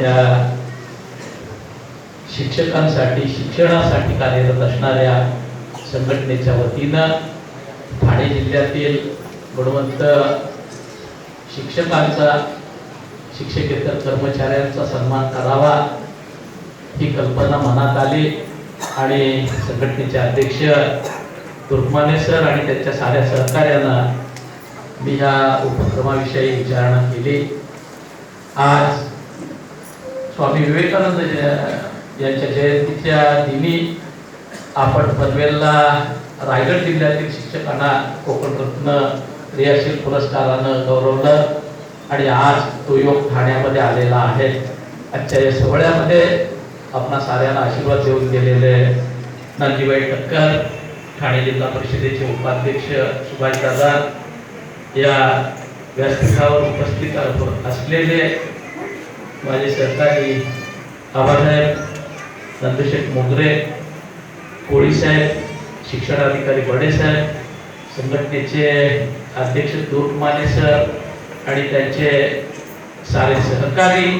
या शिक्षकांसाठी शिक्षणासाठी कार्यरत असणाऱ्या संघटनेच्या वतीनं ठाणे जिल्ह्यातील गुणवंत शिक्षकांचा शिक्षकेतर कर्मचाऱ्यांचा सन्मान करावा ही कल्पना मनात आली आणि संघटनेचे अध्यक्ष तुर्कमाने सर आणि त्यांच्या साऱ्या सहकार्यांना मी ह्या उपक्रमाविषयी विचारणा केली. आज स्वामी विवेकानंद यांच्या जयंतीच्या दिनी आपण पनवेलला रायगड जिल्ह्यातील शिक्षकांना कोकण रत्न क्रियाशील पुरस्कारानं गौरवलं. आणि आज तो योग ठाण्यामध्ये आलेला आहे. आजच्या या सोहळ्यामध्ये आपणा साऱ्यांना आशीर्वाद देऊन गेलेले नंदीबाई टक्कर ठाणे जिल्हा परिषदेचे उपाध्यक्ष सुभाष दादा या व्यासपीठावर उपस्थित असलेले माझे सहकारी आबासाहेब नंदशेठ मोगरे कोळी साहेब शिक्षणाधिकारी बडे साहेब संघटनेचे अध्यक्ष दूरमाने सर आणि त्यांचे सारे सहकारी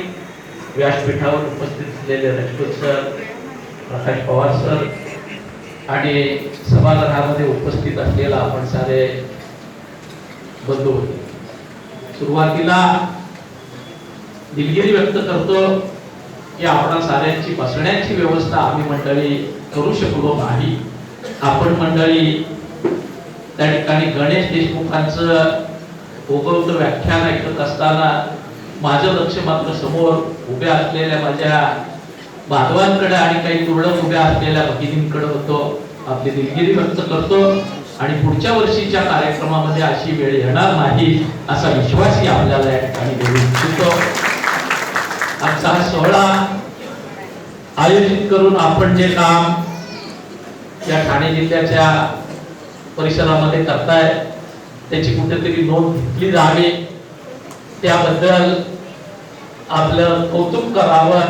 व्यासपीठावर उपस्थित असलेले राजपूत सर प्रकाश पवार सर आणि सभागृहामध्ये उपस्थित असलेला आपण सारे बंधू होते. सुरुवातीला दिलगिरी व्यक्त करतो की आपण साऱ्यांची बसण्याची व्यवस्था आम्ही मंडळी करू शकलो नाही. आपण मंडळी त्या ठिकाणी गणेश देशमुखांचं ओघवतं व्याख्यान ऐकत असताना माझं लक्ष मात्र समोर उभ्या असलेल्या माझ्या बांधवांकडे आणि काही तुरळक उभ्या असलेल्या भगिनींकडे होतो. आपली दिलगिरी व्यक्त करतो आणि पुढच्या वर्षीच्या कार्यक्रमामध्ये अशी वेळ येणार नाही असा विश्वासही आपल्याला या ठिकाणी देऊ इच्छितो. आजचा हा सोहळा आयोजित करून आपण जे काम या ठाणे जिल्ह्याच्या परिसरामध्ये करताय त्याची कुठेतरी नोंद घेतली जावी. त्याबद्दल आपलं कौतुक करावं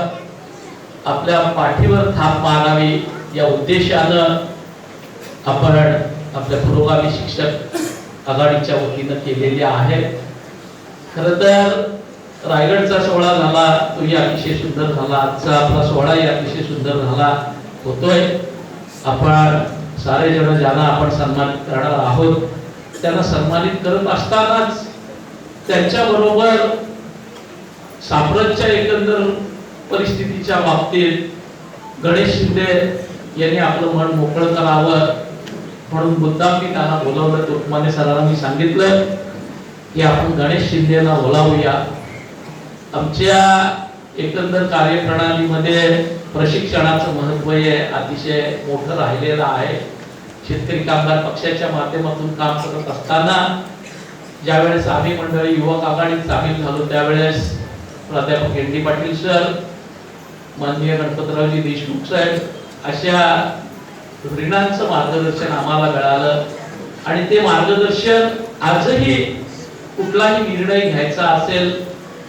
आपल्या पाठीवर थाप मारावी या उद्देशानं आपण आपल्या पुरोगामी शिक्षक आघाडीच्या वतीनं केलेली आहे. खर तर रायगडचा सोहळा झाला तोही अतिशय सुंदर झाला. आजचा आपला सोहळाही अतिशय सुंदर झाला. होतोय. आपण सारे जण ज्यांना आपण सन्मानित करणार आहोत त्यांना सन्मानित करत असतानाच त्यांच्या बरोबर साम्राज्याच्या एकंदर परिस्थितीच्या बाबतीत गणेश शिंदे यांनी आपलं मन मोकळं करावं म्हणून मुद्दाम मी त्यांना बोलावलं. तुकमाने सरांना मी सांगितलं की आपण गणेश शिंदेना बोलावूया. आमच्या एकंदर कार्यप्रणालीमध्ये प्रशिक्षणाचं महत्त्व हे अतिशय मोठं राहिलेलं आहे. शेतकरी कामगार पक्षाच्या माध्यमातून काम करत असताना ज्यावेळेस आम्ही मंडळी युवक आघाडीत सामील झालो त्यावेळेस प्राध्यापक एन डी पाटील सर माननीय गणपतरावजी देशमुख साहेब अशा ऋणांचं मार्गदर्शन आम्हाला मिळालं. आणि ते मार्गदर्शन आजही कुठलाही निर्णय घ्यायचा असेल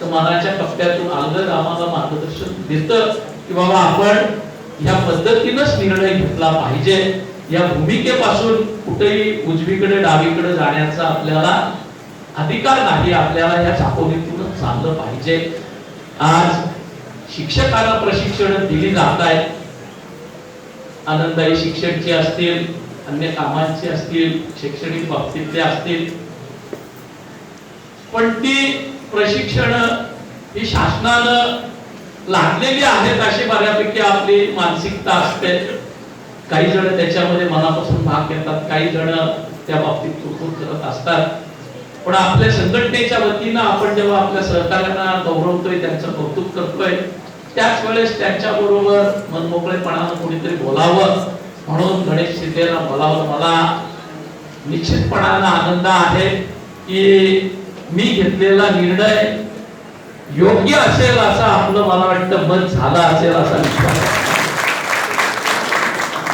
तर मनाच्या टप्प्यातून आलं आम्हाला मार्गदर्शन देतं की बाबा आपण या पद्धतीनंच निर्णय घेतला पाहिजे. या भूमिकेपासून कुठेही उजवीकडे डावीकडे जाण्याचा आपल्याला अधिकार नाही. आपल्याला या चाकोरीतूनच चाललं पाहिजे. आज शिक्षकांना प्रशिक्षण दिली जात आहे. आनंददायी शिक्षकचे असतील अन्य कामांचे असतील शैक्षणिक बाबतीतले असतील. पण ती प्रशिक्षण ही शासनानं लादलेली आहेत अशी बऱ्यापैकी आपली मानसिकता असते. काही जण त्याच्यामध्ये मनापासून भाग घेतात काही जण त्या बाबतीत चुकून करत असतात. पण आपल्या संघटनेच्या वतीनं आपण जेव्हा आपल्या सहकार्यांना गौरवतोय त्यांचं कौतुक करतोय त्याच वेळेस त्यांच्या बरोबर मनमोकळेपणानं कोणीतरी बोलावं. म्हणून गणेश शिंदेला बोलावं मला निश्चितपणानं आनंद आहे की मी घेतलेला निर्णय योग्य असेल असं आपलं मला वाटतं मत झालं असेल असा विश्वास.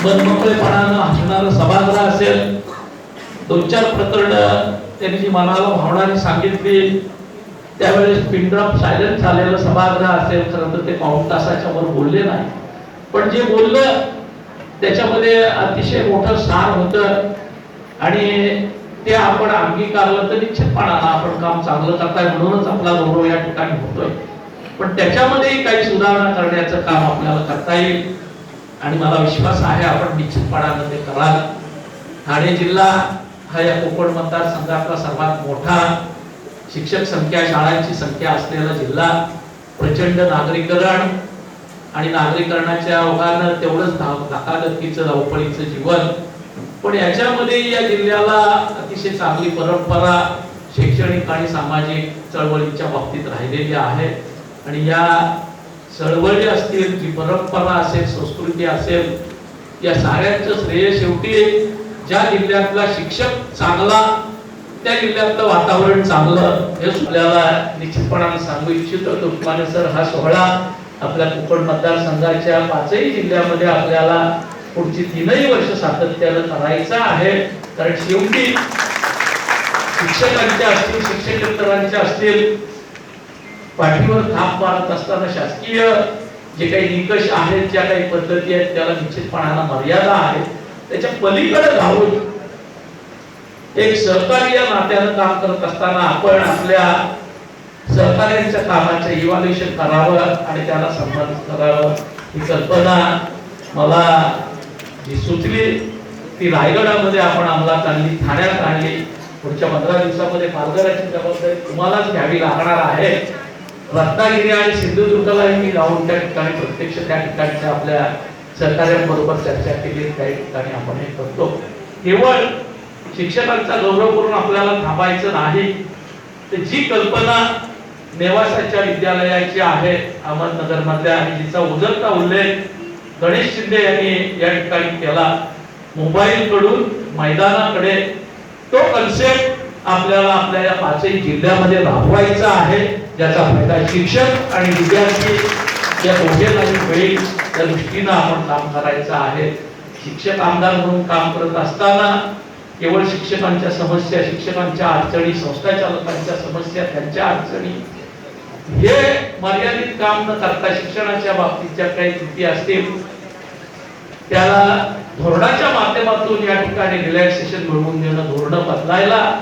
मनमोकळेपणानं हसणारं सभागृह असेल दोन चार प्रकरण त्यांनी जी मनाला भावनाने सांगितली. त्यावेळेस पिंड्रॉप सायलेंट झालेलं सभागृह असेल खरं तर ते पाऊण तासाच्या वर बोलले नाही. पण जे बोललं त्याच्यामध्ये अतिशय मोठं सार होतं. आणि ते आपण अंगीकारलं तर निश्चितपणाला आपण काम चांगलं करताय म्हणूनच आपला गौरव या ठिकाणी होतोय. पण त्याच्यामध्येही काही सुधारणा करण्याचं काम आपल्याला करता येईल. आणि मला विश्वास आहे आपण निश्चितपणानं ते कराल. ठाणे जिल्हा हा या कोकण मतदारसंघातला सर्वात मोठा शिक्षक संख्या शाळांची संख्या असलेला जिल्हा. प्रचंड नागरीकरण आणि नागरीकरणाच्या ओघानं तेवढंच धाव धकाधकीचं धावपळीचं जीवन पण याच्यामध्ये या जिल्ह्याला अतिशय चांगली परंपरा शैक्षणिक आणि सामाजिक चळवळीच्या बाबतीत राहिलेली आहे. आणि या चळवळी असतील जी परंपरा असेल संस्कृती असेल या साऱ्यांचं श्रेय शेवटी ज्या जिल्ह्यातला शिक्षक चांगला त्या जिल्ह्यातलं वातावरण चांगलं हे आपल्याला निश्चितपणाने सांगू इच्छितो. तुमने सर हा सोहळा आपल्या कोकण मतदारसंघाच्या पाचही जिल्ह्यामध्ये आपल्याला पुढची तीनही वर्ष सातत्यानं करायचा आहे. कारण शेवटी शिक्षकांच्या असतील शिक्षकेतरांच्या असतील पाठीवर थाप मारत असताना शासकीय जे काही निकष आहेत ज्या काही पद्धती आहेत त्याला निश्चितपणाला मर्यादा आहे. त्याच्या पलीकडे धावून एक सहकार्य या नात्यानं काम करत असताना आपण आपल्या सहकार्यांच्या कामाचं इव्हॅल्युएशन करावं आणि त्याला सन्मानित करावं ही कल्पना मला जी सुचली. ती रायगडामध्ये आपण अंमलात आणली ठाण्यात आणली. पुढच्या पंधरा दिवसामध्ये पालघराची जबाबदारी तुम्हालाच घ्यावी लागणार आहे. रत्नागिरी आणि सिंधुदुर्गालाही मी जाऊन त्या ठिकाणी प्रत्यक्ष त्या ठिकाणच्या आपल्या सहकार्यांबरोबर चर्चा केली. काही ठिकाणी आपण हे करतो. केवळ शिक्षकांचा गौरव करून आपल्याला थांबायचं नाही. तर जी कल्पना नेवासाच्या विद्यालयाची आहे अहमदनगरमध्ये आणि जिचा उजळता उल्लेख गणेश शिंदे यांनी या ठिकाणी केला. मोबाईल कडून मैदानाकडे तो कन्सेप्ट आपल्याला आपल्या या पाचही जिल्ह्यामध्ये राबवायचा आहे ज्याचा फायदा शिक्षक आणि विद्यार्थी या दोघे होईल त्या दृष्टीनं आपण काम करायचं आहे. शिक्षक आमदार म्हणून काम करत असताना केवळ शिक्षकांच्या समस्या शिक्षकांच्या अडचणी संस्था चालकांच्या समस्या त्यांच्या अडचणी हे मर्यादित काम न करता शिक्षणाच्या बाबतीत ज्या काही त्रुटी असतील त्याला धोरणाच्या माध्यमातून या ठिकाणी रिलॅक्सेशन मिळवून देणं धोरण बदलायला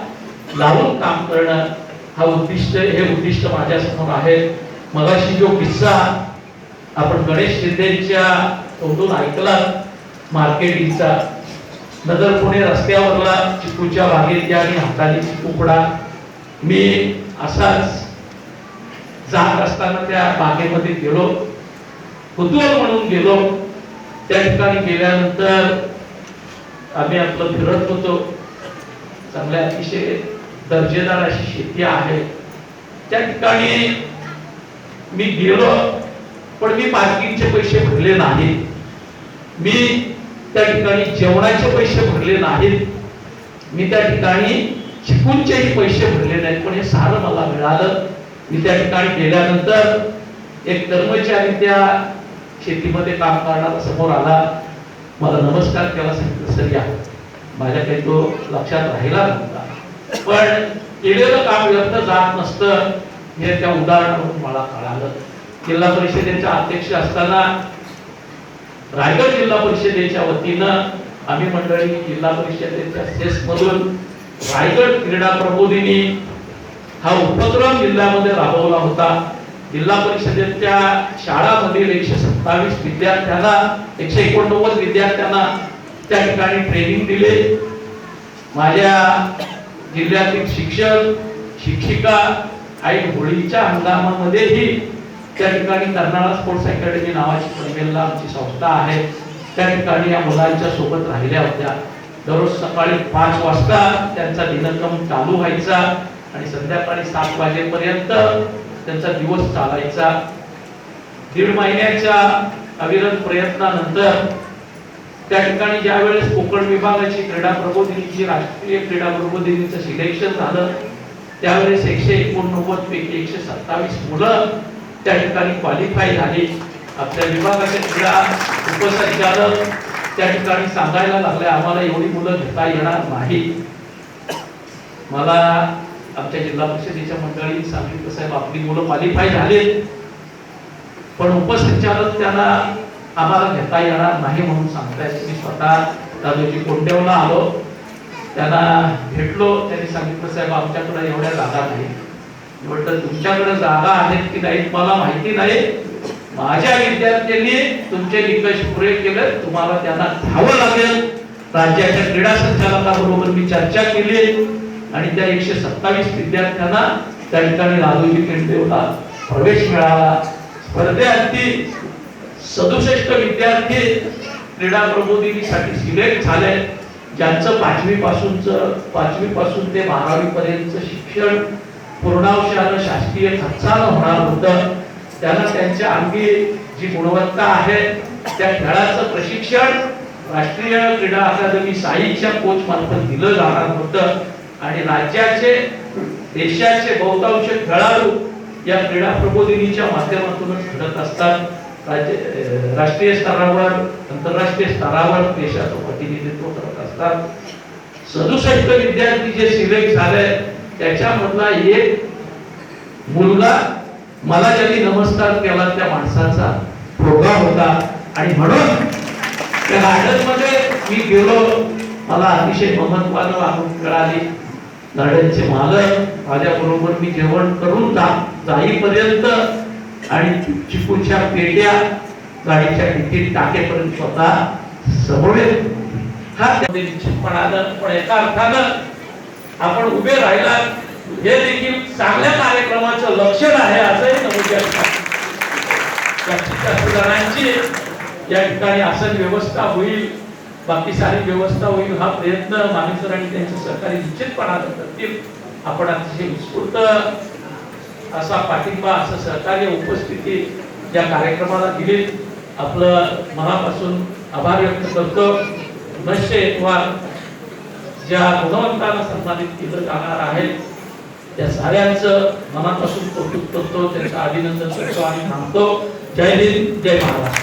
लावून काम करणं हा उद्दिष्ट हे उद्दिष्ट माझ्यासमोर आहे. मगाशी जो किस्सा आपण गणेश शिंदेच्या तोंडून ऐकला मार्केटिंगचा नगर पुणे रस्त्यावरला चिकूच्या बागेत आणि हाताने चिकू मी असाच जात असताना त्या बागेमध्ये गेलो. कुतूहल म्हणून गेलो. त्या ठिकाणी गेल्यानंतर आम्ही आपलं फिरत होतो. चांगल्या अतिशय दर्जेदार अशी शेती आहे. त्या ठिकाणी मी गेलो पण मी पार्किंगचे पैसे भरले नाहीत. मी त्या ठिकाणी जेवणाचे पैसे भरले नाहीत. मी त्या ठिकाणी शिकूनचेही पैसे भरले नाहीत पण हे सारं मला मिळालं. मी त्या ठिकाणी गेल्यानंतर एक कर्मचारी त्या शेतीमध्ये काम करणारा समोर आला. मला नमस्कार केला सांगितलं सर या माझ्या काही तो लक्षात राहिला नव्हता. पण केलेलं काम व्यर्थ जात नसतं हे त्या उदाहरणावरून मला कळालं. जिल्हा परिषदेच्या अध्यक्ष असताना रायगड जिल्हा परिषदेच्या वतीनं आम्ही मंडळी जिल्हा परिषदेच्या सेस मधून रायगड क्रीडा प्रबोधिनी हा उपक्रम जिल्ह्यामध्ये राबवला होता. जिल्हा परिषदेच्या शाळामधील एकशे सत्तावीस विद्यार्थ्यांना एकशे एकोणनव्वद विद्यार्थ्यांना त्या ठिकाणी ट्रेनिंग दिले. माझ्या जिल्ह्यातील शिक्षक शिक्षिका आणि होळीच्या हंगामामध्येही त्या ठिकाणी कर्नाळा स्पोर्ट्स अकॅडमी नावाची पनवेलला आमची संस्था आहे. त्या ठिकाणी या मुलांच्या सोबत राहिल्या होत्या. दररोज सकाळी पाच वाजता त्यांचा दिनक्रम चालू व्हायचा. आणि संध्याकाळी सात वाजेपर्यंत त्यांचा दिवस चालायचा. दीड महिन्याच्या अविरत प्रयत्नानंतर त्या ठिकाणी ज्या वेळेस कोकण विभागाची क्रीडा प्रबोधिनीची राष्ट्रीय क्रीडा प्रबोधिनीचं सिलेक्शन झालं त्यावेळेस एकशे एकोणनव्वद पैकी एकशे सत्तावीस मुलं त्या ठिकाणी क्वालिफाय झाली. आपल्या विभागाचे क्रीडा उपसंचालक त्या ठिकाणी सांगायला लागले आम्हाला एवढी मुलं घेता येणार नाही. मला आमच्या जिल्हा परिषदेच्या मंडळी सांगितलं साहेब आपली मुलं क्वालिफाय झाले पण उपसंचालक त्याला आम्हाला घेता येणार नाही म्हणून सांगतायत मी स्वतः दादोजी कोंडेवला आलो. त्यांना भेटलो. त्यांनी सांगितलं साहेब आमच्याकडे एवढ्या जागा नाही. म्हटलं तुमच्याकडे जागा आहेत की नाही मला माहिती नाही. माझ्या विद्यार्थ्यांनी तुमचे निकष पुरे केले. तुम्हाला त्यांना घ्यावं लागेल. राज्याच्या क्रीडा संचालकाबरोबर मी चर्चा केली. आणि त्या एकशे सत्तावीस विद्यार्थ्यांना त्या ठिकाणी लालूजी केंद्रेला प्रवेश मिळाला. स्पर्धेअंती सदुसष्ट विद्यार्थी क्रीडा प्रबोधिनीसाठी सिलेक्ट झाले. ज्यांचं पाचवी पाचवीपासून ते बारावीपर्यंतचं शिक्षण पूर्णांशानं शासकीय खर्चानं होणार होतं. त्यांना त्यांच्या अंगी जी गुणवत्ता आहे त्या खेळाचं प्रशिक्षण राष्ट्रीय क्रीडा अकादमी साईच्या कोच मार्फत दिलं जाणार होतं. आणि राज्याचे देशाचे बहुतांश खेळाडू या क्रीडा प्रबोधिनीच्या माध्यमातूनच घडत असतात. राज्य राष्ट्रीय स्तरावर आंतरराष्ट्रीय स्तरावर देशाचं प्रतिनिधित्व करत असतात. सदुसष्ट विद्यार्थी जे सिलेक्ट झाले त्याच्यामधला एक मुलगा मला ज्यांनी नमस्कार केला त्या माणसाचा प्रोग्राम होता. आणि म्हणून त्या गार्डनमध्ये मी गेलो. मला अतिशय महत्वानं वागणूक मिळाली गाड्यांचे मालक माझ्या बरोबर मी जेवण करून जा जाईपर्यंत आणि चिकूच्या पेट्या गाडीच्या तिकीट टाकेपर्यंत स्वतः समोर हा निश्चितपणानं पण एका अर्थानं आपण उभे राहिला हे देखील चांगल्या कार्यक्रमाचं लक्षण आहे असंही नमूद जास्तीत जास्त जणांची या ठिकाणी आसन व्यवस्था होईल. बाकी सारी व्यवस्था होईल हा प्रयत्न मानेसर आणि त्यांचे सहकारी निश्चितपणानं करतील. आपण अतिशय उत्स्फूर्त असा पाठिंबा असं सहकार्य उपस्थिती या कार्यक्रमाला दिली आपलं मनापासून आभार व्यक्त करतो. नशे वा ज्या गुणवंतांना सन्मानित केलं जाणार आहे त्या साऱ्यांचं मनापासून कौतुक करतो. त्यांचं अभिनंदन करतो आणि थांबतो. जय हिंद जय महाराष्ट्र.